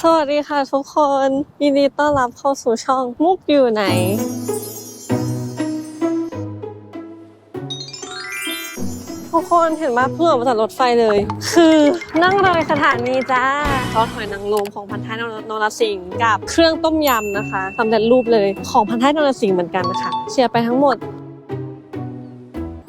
สวัสดีค่ะทุกคนยินดีต้อนรับเข้าสู่ช่องมุกอยู่ไหน ทุกคนเห็นว่าเพื่อมาจากรถไฟเลย คือนั่งเลยสถานีจ้าซอสหอยนางรมของพันท้ายนรสิงห์กับเครื่องต้มยำนะคะสำเร็จรูปเลยของพันท้ายนรสิงห์เหมือนกันนะคะเชียร์ไปทั้งหมด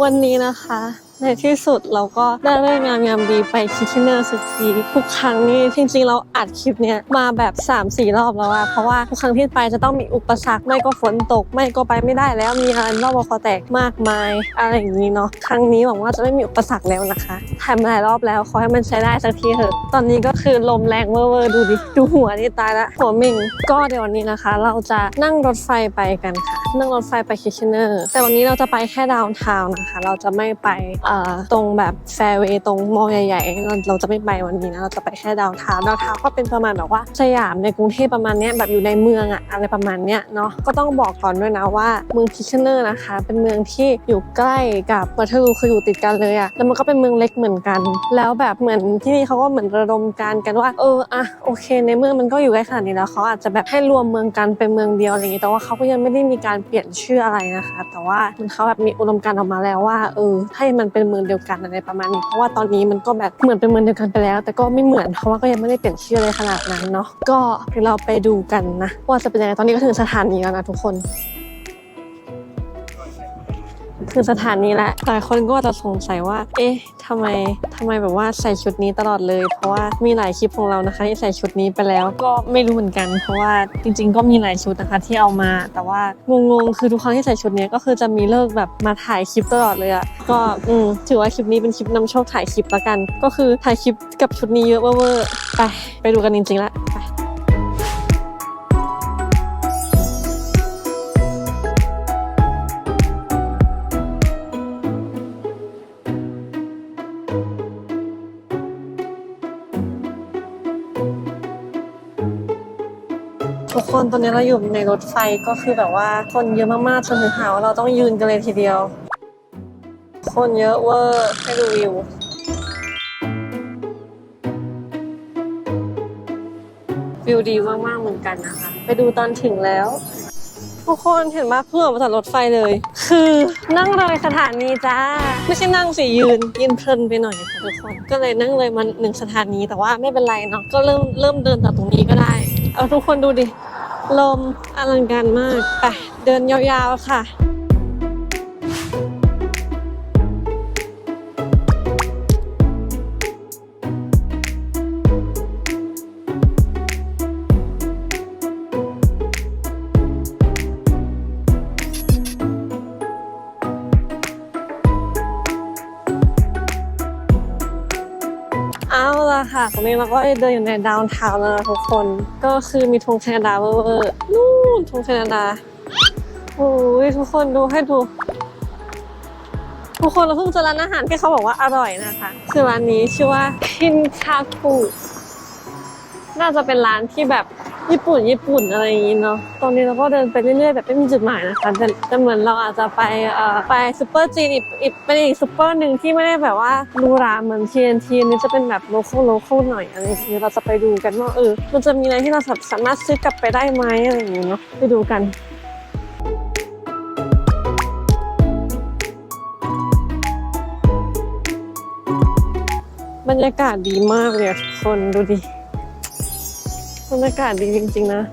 วันนี้นะคะ ในที่สุดเราก็ได้เรื่องามยามดีไปคิทเชนเนอร์สักทีทุกครั้งนี่จริงๆเราอัดคลิปเนี้ยมาแบบ 3-4 รอบแล้วอะเพราะว่าทุกครั้งที่ไปจะต้องมีอุปสรรคไม่ก็ฝนตก ไม่ก็ไปไม่ได้แล้วมีอะไรรอบคอแตกมากมายอะไรอย่างนี้เนาะครั้งนี้หวังว่าจะไม่มีอุปสรรคแล้วนะคะทำหลายรอบแล้วขอให้มันใช้ได้สักทีเถอะตอนนี้ก็คือลมแรงเวอร์ๆดูดิดูหัวนี่ตายละหัวม่งก็เดี๋ยววันนี้นะคะ เราจะนั่งรถไฟไปกันค่ะ นั่งรถไฟไปคิชเนอร์แต่วันนี้เราจะไปแค่ดาวน์ทาวน์นะคะ เราจะไม่ไปเตรงแบบแฟร์เวย์ตรงมอลใหญ่ๆเราเราจะไม่ไปวันนี้นะเราจะไปแค่ดาวทาวดาวทาวก็เป็นประมาณแบบว่าสยามในกรุงเทพประมาณนี้แบบอยู่ในเมืองอะอะไรประมาณเนี้ยเนาะก็ต้องบอกก่อนด้วยนะว่าเมืองคิชเนอร์นะคะ เป็นเมืองที่อยู่ใกล้กับวัตลูคืออยู่ติดกันเลยอะแล้วมันก็เป็นเมืองเล็กเหมือนกัน แล้วแบบเหมือนที่นี่เขาก็เหมือนระดมการกันว่า เอออะโอเค ในเมืองมันก็อยู่ใกล้ขนาดนี้แล้วเขาอาจจะแบบให้รวมเมืองกันเป็นเมืองเดียวอะไรอย่างงี้แต่ว่าเขาก็ยังไม่ได้มีการเปลี่ยนชื่ออะไรนะคะ แต่ว่ามันเขาแบบมีอุดมการออกมาแล้วว่าเออให้มันเป็นเมืองเดียวกันอะไรประมาณนี้เพราะว่าตอนนี้มันก็แบบเหมือนเป็นเมืองเดียวกันไปแล้ว แต่ก็ไม่เหมือนเพราะว่าก็ยังไม่ได้เปลี่ยนชื่ออะไรขนาดนั้นเนาะก็เดี๋ยวเราไปดูกันนะว่าจะเป็นยังไงตอนนี้ก็ถึงสถานีแล้วนะทุกคน คือสถานีแหละหลายคนก็อาจจะสงสัยว่า เอ๊ะทำไมทำไมแบบว่าใส่ชุดนี้ตลอดเลย เพราะว่ามีหลายคลิปของเรานะคะที่ใส่ชุดนี้ไปแล้วก็ไม่รู้เหมือนกัน เพราะว่าจริง ๆ ก็มีหลายชุดนะคะที่เอามา แต่ว่างงๆคือทุกครั้งที่ใส่ชุดนี้ก็คือจะมีเลิกแบบมาถ่ายคลิปตลอดเลยอะก็อืมถือว่าคลิปนี้เป็นคลิปนำโชคถ่ายคลิปละกัน ก็คือถ่ายคลิปกับชุดนี้เยอะเวอร์ไปไปดูกันจริงๆละ ทุกคนตอนนี้เราอยู่ในรถไฟก็คือแบบว่าคนเยอะมากๆจนถึงหาว่าเราต้องยืนกันเลยทีเดียว คนเยอะเวอร์ให้ดูวิววิวดีมากๆเหมือนกันนะคะ ไปดูตอนถึงแล้ว ทุกคนเห็นว่าเพื่อออกมาจากรถไฟเลย คือนั่งเลยสถานีจ้า ไม่ใช่นั่งสิยืน ยืนเพลินไปหน่อยทุกคน ก็เลยนั่งเลยมาหนึ่งสถานีแต่ว่าไม่เป็นไรเนาะก็เริ่มเริ่มเดินจากตรงนี้ก็ได้ เอาทุกคนดูดิ ลมอลังการมาก ไป เดินยาวๆค่ะ นี้เราก็เดินอยู่ในดาวน์ทาวน์แล้วนะทุกคน ก็คือมีธงแคนาดาเวอร์นู่นธงแคนาดาโอ้ยทุกคนดูให้ดูทุกคนเราเพิ่งเจอร้านอาหารที่เขาบอกว่าอร่อยนะคะ คือร้านนี้ชื่อว่าพินคาคุน่าจะเป็นร้านที่แบบ ญี่ปุ่นญี่ปุ่นอะไรอย่างนี้เนาะ ตอนนี้เราก็เดินไปเรื่อยๆแบบไม่มีจุดหมายนะคะแต่แต่เหมือนเราอาจจะไปเอ่อไปซูเปอร์จีนอีกอีกเป็นอีกซูเปอร์หนึ่งที่ไม่ได้แบบว่าหรูราเหมือน TNT อันนี้จะเป็นแบบโลคอลโลคอลหน่อยอะไรอย่างนี้เราจะไปดูกันว่าเออมันจะมีอะไรที่เราสามารถซื้อกลับไปได้ไหมอะไรอย่างนี้เนาะไปดูกันบรรยากาศดีมากเลยทุกคนดูดิ บรรยากาศดีจริง ๆ นะ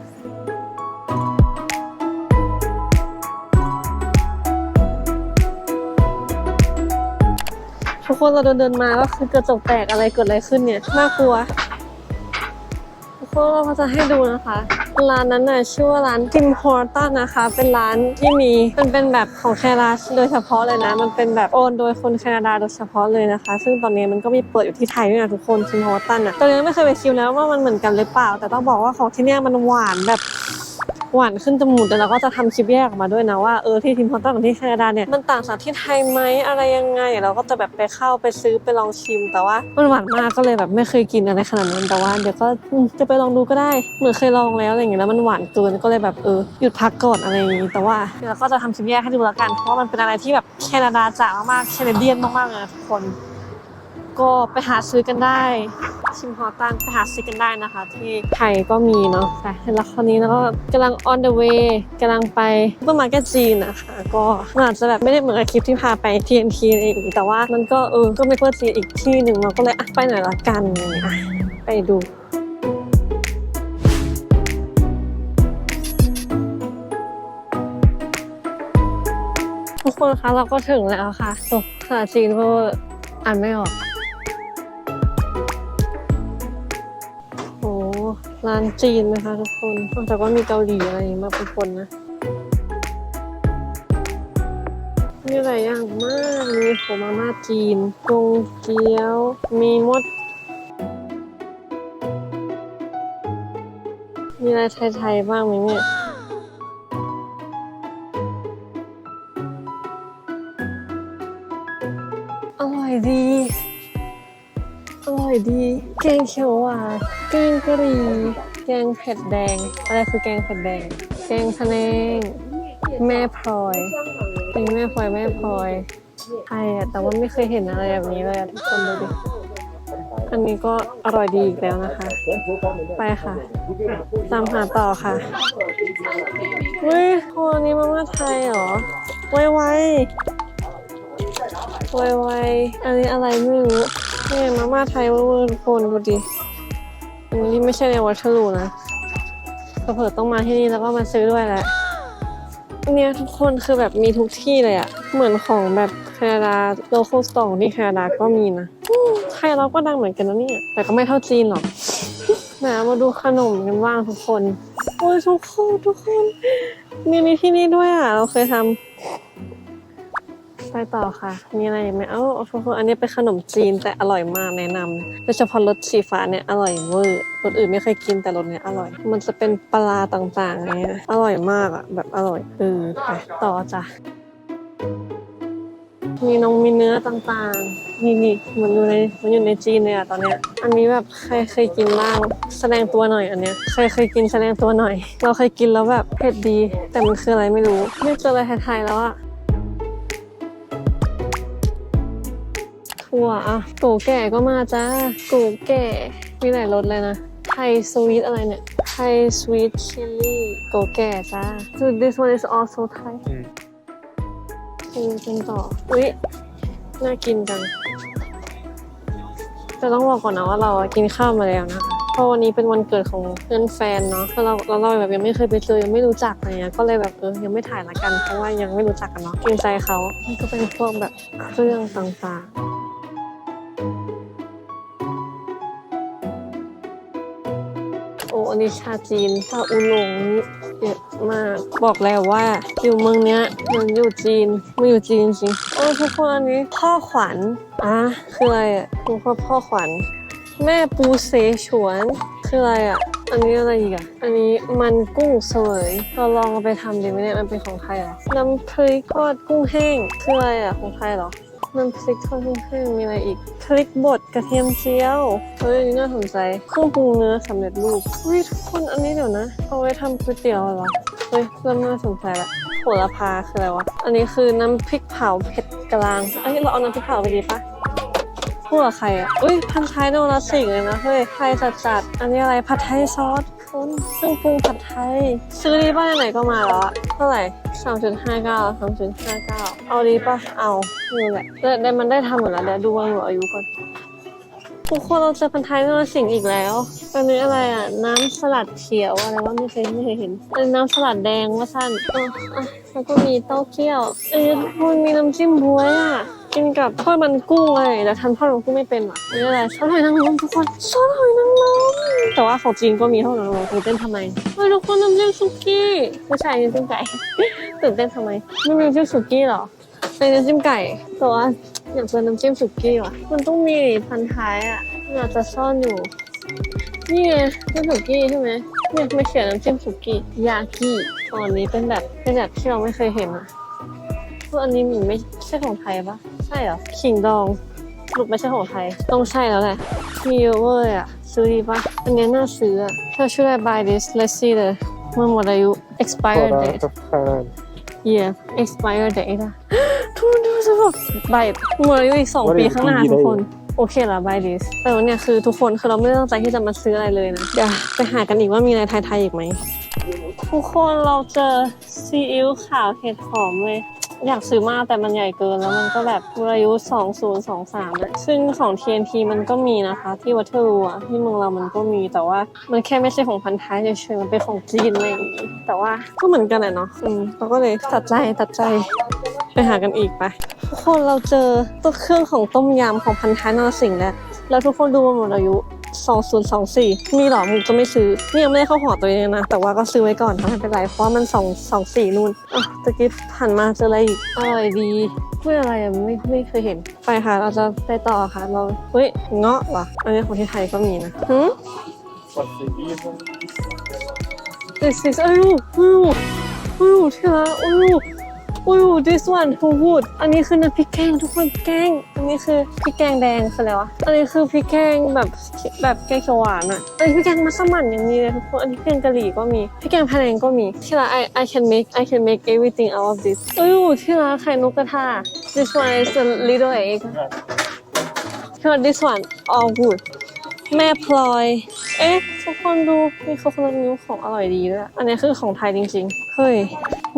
ทุกคนเราเดินเดินมาก็คือกระจกแตกอะไรเกิดอะไรขึ้นเนี่ย น่ากลัวทุกคนเราจะให้ดูนะคะ ร้านนั้นน่ะชื่อว่าร้านทิมฮอร์ตันนะคะ เป็นร้านที่มีมันเป็นแบบของแคนาดาโดยเฉพาะเลยนะ มันเป็นแบบโอนโดยคนแคนาดาโดยเฉพาะเลยนะคะ ซึ่งตอนนี้มันก็มีเปิดอยู่ที่ไทยด้วยนะทุกคนทิมฮอร์ตันอะตอนนี้ไม่เคยไปชิมแล้วว่ามันเหมือนกันหรือเปล่า แต่ต้องบอกว่าของที่เนี่ยมันหวานแบบ หวานขึ้นจมูกแต่เราก็จะทำคลิปแยกออกมาด้วยนะว่าเออที่ทิมฮอร์ตันกับที่แคนาดาเนี่ยมันต่างจากที่ไทยไหมอะไรยังไงเราก็จะแบบไปเข้าไปซื้อไปลองชิม แต่ว่ามันหวานมากก็เลยแบบไม่เคยกินอะไรขนาดนั้นแต่ว่าเดี๋ยวก็จะไปลองดูก็ได้เหมือนเคยลองแล้วอะไรอย่างเงี้ยแล้วมันหวานเกินก็เลยแบบเออหยุดพักก่อนอะไรอย่างงี้แต่ว่าเดี๋ยวเราก็จะทำคลิปแยกให้ดูแล้วกันเพราะว่ามันเป็นอะไรที่แบบแคนาดาจ๋ามากๆแคนาเดียนมากๆเลยทุกคน ก็ไปหาซื้อกันได้ ชิมฮอตังไปหาซื้อกันได้นะคะ ที่ไทยก็มีเนาะแต่แล้วคราวนี้แล้วก็กำลัง on the way กำลังไปซูเปอร์มาร์เก็ตจีนนะคะ ก็อาจจะแบบไม่ได้เหมือนกับคลิปที่พาไป TNT อะไรอย่างงี้แต่ว่ามันก็เออก็ไม่เพื่อจีนอีกที่หนึ่งเราก็เลยอะไปหน่อยละกันอะไปดูทุกคนคะเราก็ถึงแล้วค่ะโอ้ภาษาจีนก็อ่านไม่ออก ร้านจีนนะคะทุกคนนอกจากว่ามีเกาหลีอะไรอย่างงี้มาเป็นคนนะมีหลายอย่างมาก มีโผมาม่าจีนกงเกี๊ยว มีมด มีอะไรไทยๆบ้างไหมเนี่ย ร่อยดี แกงเขียวหวานแกงกะหรี่แกงเผ็ดแดง อะไรคือแกงเผ็ดแดง แกงพะแนง แม่พลอยเป็นแม่พลอยแม่พลอยไทยอะแต่ว่าไม่เคยเห็นอะไรแบบนี้เลยทุกคนดูดิอันนี้ก็อร่อยดีอีกแล้วนะคะ ไปค่ะ ตามหาต่อค่ะเฮ้ยโอ้อันนี้มาม่าไทยเหรอ ไวไวไวไวอันนี้อะไรไม่รู้ นี่มาม่าไทยเวอร์ทุกคนดูดิอันนี้ไม่ใช่ในวัชรูนะเผื่อต้องมาที่นี่แล้วก็มาซื้อด้วยแหละเนี่ยทุกคนคือแบบมีทุกที่เลยอะเหมือนของแบบแคนาดาโลคอลสตองที่แคนาดาก็มีนะไทยเราก็ดังเหมือนกันนะเนี่ย แต่ก็ไม่เท่าจีนหรอกนเอามาดูขนมกันบ้างทุกคน โอ้ยทุกคนทุกคน มีมีที่นี่ด้วยอะ เราเคยทำ ไปต่อค่ะ มีอะไรอีกไหมเอ้าทุกคนอันนี้เป็นขนมจีนแต่อร่อยมากแนะนำโดยเฉพาะรสสีฟ้าเนี่ยอร่อยเวอร์รสอื่นไม่เคยกินแต่รสเนี้ยอร่อย มันจะเป็นปลาต่างๆอย่างเงี้ยอร่อยมากอะแบบอร่อยเออไปต่อจ้ะมีนงมีเนื้อต่างๆ นี่นี่มันอยู่ในมันอยู่ในจีนเลยอะตอนเนี้ย อันนี้แบบใครเคยกินบ้าง แสดงตัวหน่อยอันเนี้ยใครเคยกินแสดงตัวหน่อย เราเคยกินแล้วแบบเผ็ดดี แต่มันคืออะไรไม่รู้ ไม่เจออะไรไทยๆแล้วอะ ถั่วอะโกแก่ก็มาจ้าโกแก่ มีหลายรสเลยนะไทยสวีทอะไรเนี่ย ไทยสวีทชิลลี่โกแก่จ้า so this one is also Thai กินกันต่อ อุ๊ย น่ากินจัง แต่ต้องบอกก่อนนะว่าเราอะกินข้าวมาแล้วนะคะเพราะวันนี้เป็นวันเกิดของเพื่อนแฟนเนาะแล้วเราแล้วเราแบบยังไม่เคยไปเจอยังไม่รู้จักอะไรเงี้ยก็เลยแบบเออยังไม่ถ่ายละกันเพราะว่ายังไม่รู้จักกันเนาะเกรงใจเขามันก็เป็นพวกแบบเครื่องต่างๆ อ้อันนี้ชาจีนชาอูหลงนี่เยอะมาก บอกแล้วว่า อยู่เมืองเนี้ยเหมันอยู่จีนไม่อยู่จีนจริงๆโอ้ทุกคนอันนี้พ่อขวัญอะคืออะไรอะคุณพ่อพ่อขวัญ แม่ปูเสฉวนคืออะไรอะอันนี้อะไรอีกอะ อันนี้มันกุ้งเสวยเราลองเอาไปทำดีไหมเนี่ย มันเป็นของใครอะน้ำพริกทอดกุ้งแห้ง คืออะไรอะ ของใครเหรอ น้ำพริกทอดกุ้งแห้งมีอะไรอีกพริกบดกระเทียมเจียวเฮ้ยนี่น่าสนใจเครื่องปรุงเนื้อสำเร็จรูปเฮ้ยทุกคนอันนี้เดี๋ยวนะ เอาไว้ทำก๋วยเตี๋ยวเหรอเฮ้ยเริ่มน่าสนใจละโหระพาคืออะไรวะ อันนี้คือน้ำพริกเผาเผ็ดกลางเอ้เราเอาน้ำพริกเผาไปดีปะพูดกับใครอะอุ้ยพันท้ายโนราสิงเลยนะเฮ้ยไทยจัดจัดอันนี้อะไรผัดไทยซอส คุณเครื่องปรุงผัดไทย ซื้อดีป่ะไหนก็มาแล้วเท่าไหร่สามจุดห้าเก้าสามจุดห้าเก้าเอาดีป่ะ เอานี่แหละแต่แต่มันได้ทำหมดแล้วเดี๋ยวดูวันหมดอายุก่อนทุกคนเราเจอพันท้ายนรสิงห์อีกแล้วอันนี้อะไรอะ น้ำสลัดเขียวอะไรว่าไม่เคยไม่เคยเห็นอันนี้น้ำสลัดแดงว่าสั้นเอออะแล้วก็มีเต้าเจี้ยวเอ้ยมันมีน้ำจิ้มบวยอะกินกับทอดมันกุ้งเลยแต่ทำทอดมันกุ้งไม่เป็นว่ะอันนี้อะไรซอสหอยนางรมทุกคนซอสหอยนางรม แต่ว่าของจีนก็มีทอดหอยนางรมตื่นเต้นทำไมเฮ้ยทุกคนน้ำจิ้มสุกี้ไม่ใช่น้ำจิ้มไก่ ตื่นเต้นทำไม ไม่มีน้ำจิ้มสุกี้เหรอเป็นน้ำจิ้มไก่แต่ว่าอยากเป็นน้ำจิ้มสุกี้ว่ะ มันต้องมีพันท้ายอะมันอาจจะซ่อนอยู่ นี่ไงน้ำสุกี้ใช่ไหมเนี่ยไม่เขียนน้ำจิ้มสุกี้ ยากิอ๋ออันนี้เป็นแบบเป็นแบบที่เราไม่เคยเห็นอะเพราะอันนี้มันไม่ใช่ของไทยปะใช่เหรอขิงดอง สรุปไม่ใช่ของไทย ต้องใช่แล้วแหละ มีเยอะเว้ยอะ ซื้อดีปะอันนี้น่าซื้ออะ ถ้าช่วย buy this let's see the มันหมดอายุ expired date Product of Thailand. yeah expire date อะทุกคนดูสิแบบใบหมดอายุอีกสอง What ปี is ข้างหน้า PE ทุกคนโอเคละ buy this แต่ว่าเนี่ยคือทุกคนคือเราไม่ได้ตั้งใจที่จะมาซื้ออะไรเลยนะเดี๋ยวไปหากันอีกว่ามีอะไรไทยๆอีกไหมทุกคนเราเจอซีอิ๊วขาวเห็ดหอมเลย อยากซื้อมากแต่มันใหญ่เกินแล้วมันก็แบบอายุ 2023อะซึ่งของ TNT มันก็มีนะคะ ที่วัตเทอร์อะที่เมืองเรามันก็มีแต่ว่ามันแค่ไม่ใช่ของพันท้ายเฉยๆมันเป็นของจีนอะไรอย่างงี้แต่ว่าก็เหมือนกันแหละเนาะอืมเราก็เลยตัดใจตัดใจไปหากันอีกไปทุกคนเราเจอตัวเครื่องของต้มยำของพันท้ายนรสิงห์แล้วแล้วทุกคนดูมันหมดอายุ 2024 มีเหรอมุกจะไม่ซื้อนี่ยังไม่ได้เข้าหัวตัวเองนะ แต่ว่าก็ซื้อไว้ก่อนไม่เป็นไร เพราะว่ามัน 2 24นู่นอะตะกี้หันมาเจออะไรอีกอร่อยดีพูดอะไรอะไม่ไม่เคยเห็น ไปค่ะ เราจะไปต่อค่ะ เรา เฮ้ย เงาะว่ะ อันนี้ของที่ไทยก็มีนะหืม What's the even? this is อ้ยูอ้ยูอ้ยูที่รักอ้ยู อุ้ย this one who would อันนี้คือน้ำพริกแกงทุกคนแกง อันนี้คือพริกแกงแดงคืออะไรวะ อันนี้คือพริกแกงแบบแบบแกงเขียวหวานอะ อันนี้พริกแกงมัสมั่นยังมีเลยทุกคน อันนี้พริกแกงกะหรี่ก็มี พริกแกงพะแนงก็มี ที่รัก I I can make I can make everything out of this อ้ยที่รักไข่นกกระทา this one is a little egg ที่รัก this one all good แม่พลอย เอ๊ะทุกคนดูมีโคโคนัทมิลค์ของอร่อยดีด้วย อันนี้คือของไทยจริงๆ เฮ้ย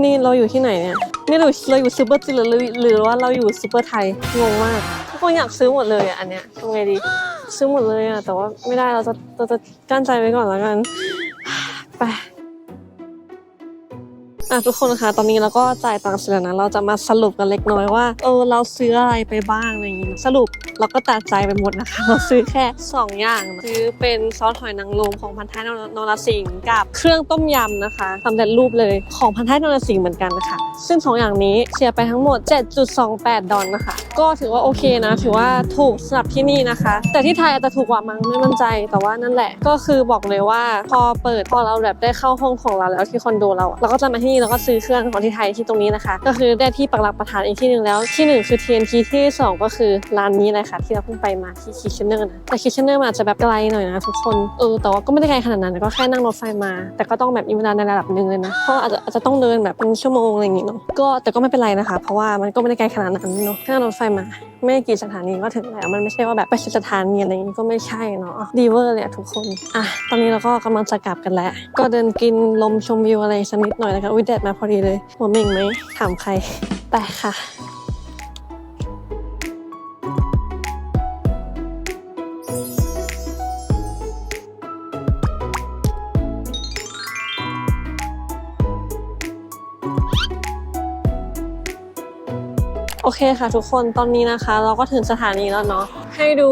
นี่เราอยู่ที่ไหนเนี่ย นี่เราเราอยู่ซูเปอร์จีนหรือหรือว่าเราอยู่ซูเปอร์ไทยงงมากทุกคนอยากซื้อหมดเลยอะอันเนี้ยทำไงดี ซื้อหมดเลยอะแต่ว่าไม่ได้เราจะเราจะกั้นใจไว้ก่อนแล้วกันไป อะทุกคนคะตอนนี้เราก็จ่ายตังค์เสร็จแล้วนะเราจะมาสรุปกันเล็กน้อยว่าเออเราซื้ออะไรไปบ้างอะไรอย่างงี้นะสรุปเราก็ตัดใจไปหมดนะคะ เราซื้อแค่ 2 อย่างนะซื้อเป็นซอสหอยนางรมของพันท้ายนรสิงห์กับเครื่องต้มยำนะคะสำเร็จรูปเลยของพันท้ายนรสิงห์เหมือนกันนะคะซึ่งสองอย่างนี้เสียไปทั้งหมด 7.28 ดอลนะคะ ก็ถือว่าโอเคนะถือว่าถูกสำหรับที่นี่นะคะ แต่ที่ไทยอาจจะถูกกว่ามั้งไม่มั่นใจ แต่ว่านั่นแหละก็คือบอกเลยว่าพอเปิดพอเราแบบได้เข้าห้องของเราแล้วที่คอนโดเราเราก็จะมาที่นี่แล้วก็ซื้อเครื่องของที่ไทยที่ตรงนี้นะคะ ก็คือได้ที่ปักหลักประธานอีกที่หนึ่งแล้วที่หนึ่งคือ TNT ที่สองก็คือร้านนี้เลยค่ะที่เราเพิ่งไปมาที่คิชเนอร์นะแต่คิชเนอร์มันอาจจะแบบไกลหน่อยนะทุกคนเออแต่ว่าก็ไม่ได้ไกลขนาดนั้นก็แค่นั่งรถไฟมา แต่ก็ต้องแบบมีเวลาในระดับหนึ่งเลยนะเพราะอาจจะอาจจะต้องเดินแบบเป็นชั่วโมงอะไรอย่างงี้เนาะก็แต่ก็ไม่เป็นไรนะคะ เพราะว่ามันก็ไม่ได้ไกลขนาดนั้นเนาะแค่นั่งรถไฟมา ไม่กี่สถานีก็ถึงแล้วมันไม่ใช่ว่าแบบไปสถานีอะไรอย่างงี้ก็ไม่ใช่เนาะดีเวอร์เลยอะทุกคนอะตอนนี้เราก็กำลังจะกลับกันแล้ว ก็เดินกินลมชมวิวอะไรสักนิดหน่อยนะคะอุ้ยแดดมาพอดีเลย หัวเม่งไหมถามใคร ไปค่ะโอเคค่ะทุกคนตอนนี้นะคะ เราก็ถึงสถานีแล้วเนาะให้ดู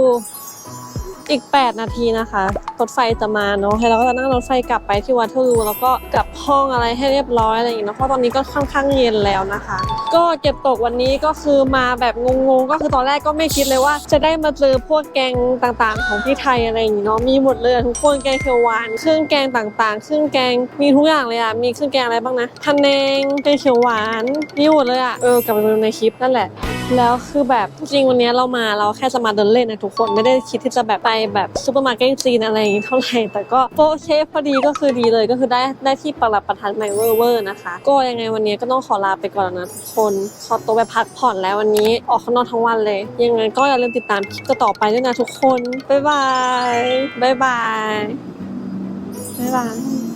อีก 8 นาทีนะคะรถไฟจะมาเนาะให้เราก็จะนั่งรถไฟกลับไปที่วัดเทอรูแล้วก็กลับห้องอะไรให้เรียบร้อยอะไรอย่างเงี้ยเนาะเพราะตอนนี้ก็ค่อนข้างเย็นแล้วนะคะ ก็เก็บตกวันนี้ก็คือมาแบบงงๆก็คือตอนแรกก็ไม่คิดเลยว่า จะได้มาเจอพวกแกงต่างๆ ของที่ไทยอะไรอย่างงี้เนาะมีหมดเลยทุกคนแกงเขียวหวานเครื่องแกงต่างๆ เครื่องแกงมีทุกอย่างเลยอะมีเครื่องแกงอะไรบ้างนะพะแนงแกงเขียวหวานมีหมดเลยอะเออกลับไปดูในคลิปนั่นแหละ แล้วคือแบบจริงวันนี้เรามาเราแค่จะมาเดินเล่นนะทุกคนไม่ได้คิดที่จะแบบไปแบบซูเปอร์มาร์เก็ตจีนอะไรอย่างนี้เท่าไหร่แต่ก็โอเคพอดีก็คือดีเลยก็คือได้ได้ที่ปรับประทานใหม่เวอร์เวอร์นะคะ ก็ยังไงวันนี้ก็ต้องขอลาไปก่อนนะทุกคนขอตัวไปพักผ่อนแล้ววันนี้ออกข้างนอกทั้งวันเลย ยังไงก็อย่าลืมติดตามคลิปต่อไปด้วยนะทุกคนบ๊ายบายบ๊ายบายบ๊ายบาย